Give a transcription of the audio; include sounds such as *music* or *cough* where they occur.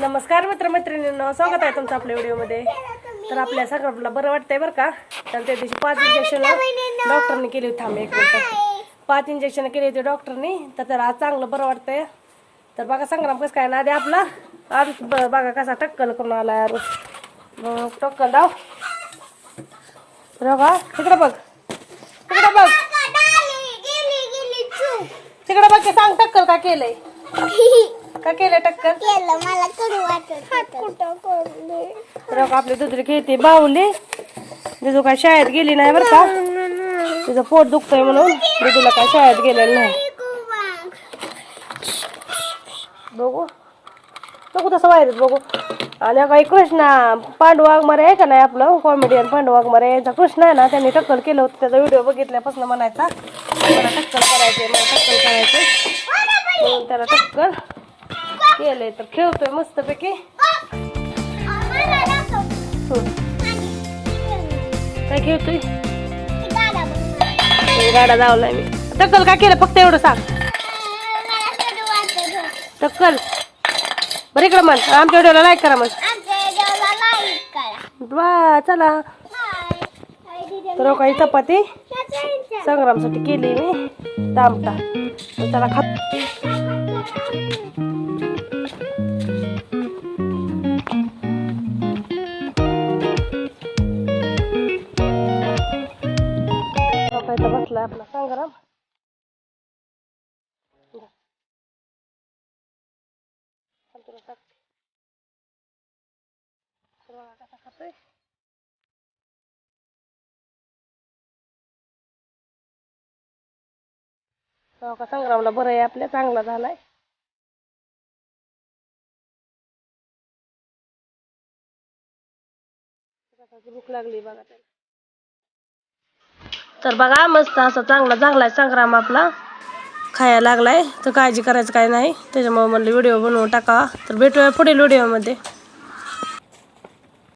नमस्कार मित्रमैत्रिणींनो स्वागत आहे तुमचं आपल्या व्हिडिओमध्ये. तर आपल्या सगळ्यांना बरं वाटतंय बरं का? तर त्या दिवशी पाच इंजेक्शन डॉक्टरने केली होती थांब एक मिनिट. पाच इंजेक्शन केली होती डॉक्टरनी तर त्याला आज चांगलं बरं वाटतंय. तर बघा संग्राम कसं काय ना आधी आपला. आज बघा कसा टक्कल करून आला यार. टक्कल दाव. बघा तिकडं बघ. तिकडं बघ. तिकडं बघ सांग टक्कल का केलंय. *laughs* का केलं मला करू वाटत कुठं कोणले तर आपली दुसरी खेळते? बाहुली? दिदू काय शाळेत गेली नाही बरं का? तिचं पोट दुखतंय म्हणून दिदूला काय शाळेत गेलेलं नाही. बघू. बघू तसं वायरच बघू. आणि काही कृष्णा पांडू वाघमारे आहे का नाही आपलं? कॉमेडियन पांडू वाघमारे यांचा कृष्ण आहे ना त्यांनी टक्कल केलं होतं. त्याचा व्हिडिओ बघितल्यापासून म्हणायचा मला टक्कल करायचे मला टक्कल करायचे त्याला टक्कल केलंय तर खेळतोय मस्तपैकी. हम्म. काय खेळतोय? गाडा लावलाय मी. टक्कल काय केलं? फक्त एवढं सांग. टक्कल बरं इकडं मन आमच्या व्हिडिओला लाईक करा मग वा चला. तर काही चपाती संग्रामसाठी केली मी. दामटा चला खात संग्राम तुला टाकते. तर बघा कसा खातोय हो का? संग्रामला बरं आहे आपल्या चांगला झालाय. भूक लागली बघा त्याला. तर बघा मस्त असा चांगला झालाय संग्राम आपला. खायला लागलाय तर काळजी करायचं काय नाही. त्याच्यामुळे म्हणलं व्हिडिओ बनवून टाकावा. तर भेटूया पुढील व्हिडिओमध्ये